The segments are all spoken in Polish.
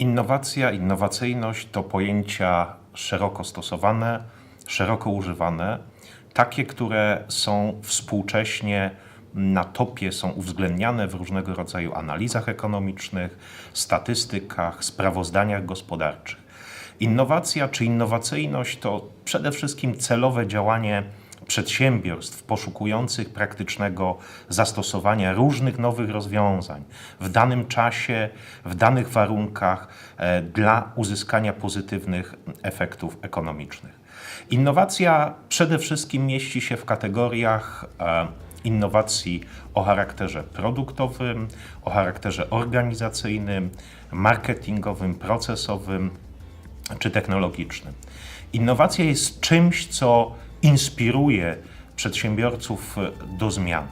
Innowacja, innowacyjność to pojęcia szeroko stosowane, szeroko używane, takie, które są współcześnie na topie, są uwzględniane w różnego rodzaju analizach ekonomicznych, statystykach, sprawozdaniach gospodarczych. Innowacja czy innowacyjność to przede wszystkim celowe działanie przedsiębiorstw poszukujących praktycznego zastosowania różnych nowych rozwiązań w danym czasie, w danych warunkach e, dla uzyskania pozytywnych efektów ekonomicznych. Innowacja przede wszystkim mieści się w kategoriach e, innowacji o charakterze produktowym, o charakterze organizacyjnym, marketingowym, procesowym czy technologicznym. Innowacja jest czymś, co inspiruje przedsiębiorców do zmian.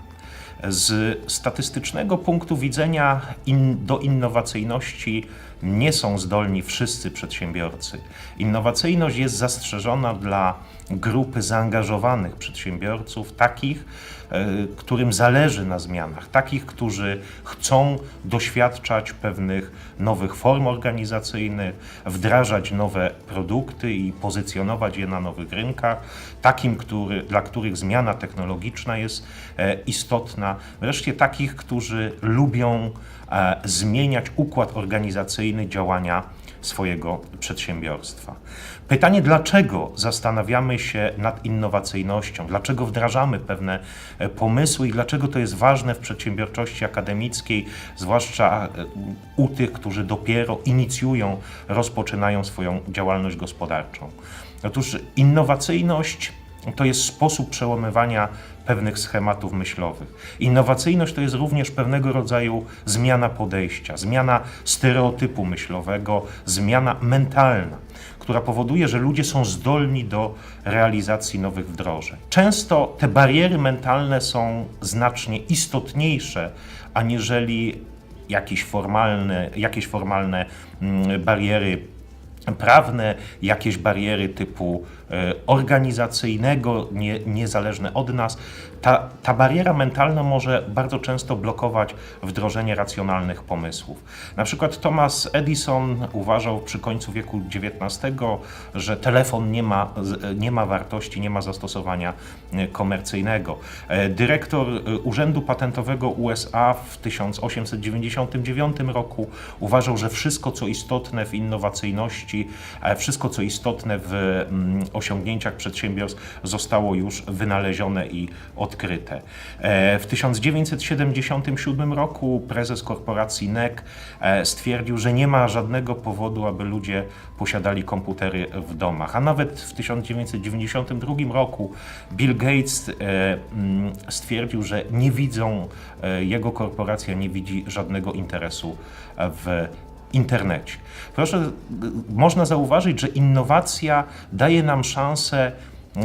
Z statystycznego punktu widzenia in, do innowacyjności nie są zdolni wszyscy przedsiębiorcy. Innowacyjność jest zastrzeżona dla grupy zaangażowanych przedsiębiorców, takich, e, którym zależy na zmianach, takich, którzy chcą doświadczać pewnych nowych form organizacyjnych, wdrażać nowe produkty i pozycjonować je na nowych rynkach, takim, który, dla których zmiana technologiczna jest e, istotna, wreszcie takich, którzy lubią e, zmieniać układ organizacyjny działania swojego przedsiębiorstwa. Pytanie, dlaczego zastanawiamy się nad innowacyjnością, dlaczego wdrażamy pewne e, pomysły i dlaczego to jest ważne w przedsiębiorczości akademickiej, zwłaszcza e, u tych, którzy dopiero inicjują, rozpoczynają swoją działalność gospodarczą. Otóż innowacyjność to jest sposób przełamywania pewnych schematów myślowych. Innowacyjność to jest również pewnego rodzaju zmiana podejścia, zmiana stereotypu myślowego, zmiana mentalna, która powoduje, że ludzie są zdolni do realizacji nowych wdrożeń. Często te bariery mentalne są znacznie istotniejsze, aniżeli jakieś formalne, jakieś formalne mm, bariery prawne, jakieś bariery typu organizacyjnego, nie, niezależne od nas. Ta, ta bariera mentalna może bardzo często blokować wdrożenie racjonalnych pomysłów. Na przykład Thomas Edison uważał przy końcu wieku XIX, że telefon nie ma, nie ma wartości, nie ma zastosowania e, komercyjnego. E, Dyrektor e, Urzędu Patentowego USA w 1899 roku uważał, że wszystko, co istotne w innowacyjności, e, wszystko, co istotne w mm, osiągnięciach przedsiębiorstw zostało już wynalezione i odkryte. E, W 1977 roku prezes korporacji NEC e, stwierdził, że nie ma żadnego powodu, aby ludzie posiadali komputery w domach. A nawet w 1992 roku Bill Gates e, mm, stwierdził, że nie widzą, jego korporacja nie widzi żadnego interesu w internecie. Proszę, można zauważyć, że innowacja daje nam szansę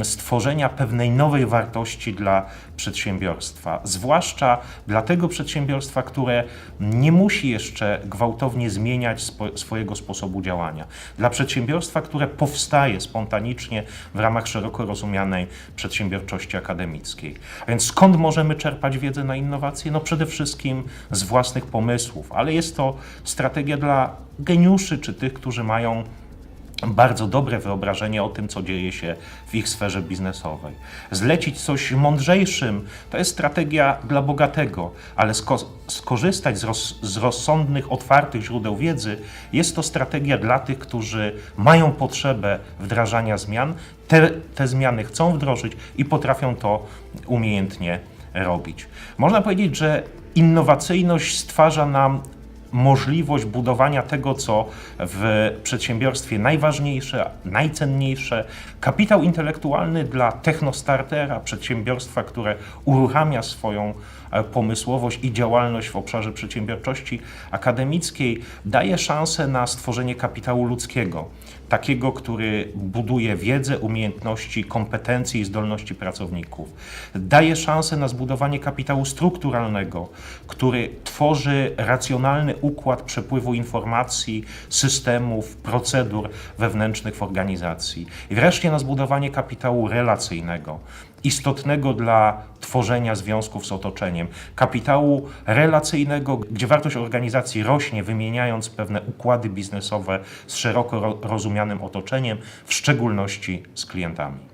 stworzenia pewnej nowej wartości dla przedsiębiorstwa, zwłaszcza dla tego przedsiębiorstwa, które nie musi jeszcze gwałtownie zmieniać spo, swojego sposobu działania. Dla przedsiębiorstwa, które powstaje spontanicznie w ramach szeroko rozumianej przedsiębiorczości akademickiej. A więc skąd możemy czerpać wiedzę na innowacje? No przede wszystkim z własnych pomysłów, ale jest to strategia dla geniuszy czy tych, którzy mają bardzo dobre wyobrażenie o tym, co dzieje się w ich sferze biznesowej. Zlecić coś mądrzejszym to jest strategia dla bogatego, ale sko- skorzystać z, roz- z rozsądnych, otwartych źródeł wiedzy jest to strategia dla tych, którzy mają potrzebę wdrażania zmian, te, te zmiany chcą wdrożyć i potrafią to umiejętnie robić. Można powiedzieć, że innowacyjność stwarza nam możliwość budowania tego, co w przedsiębiorstwie najważniejsze, najcenniejsze. Kapitał intelektualny dla technostartera, przedsiębiorstwa, które uruchamia swoją e, pomysłowość i działalność w obszarze przedsiębiorczości akademickiej, daje szansę na stworzenie kapitału ludzkiego. Takiego, który buduje wiedzę, umiejętności, kompetencje i zdolności pracowników. Daje szansę na zbudowanie kapitału strukturalnego, który tworzy racjonalny układ przepływu informacji, systemów, procedur wewnętrznych w organizacji. I wreszcie na zbudowanie kapitału relacyjnego, istotnego dla tworzenia związków z otoczeniem, kapitału relacyjnego, gdzie wartość organizacji rośnie, wymieniając pewne układy biznesowe z szeroko ro- rozumianym otoczeniem, w szczególności z klientami.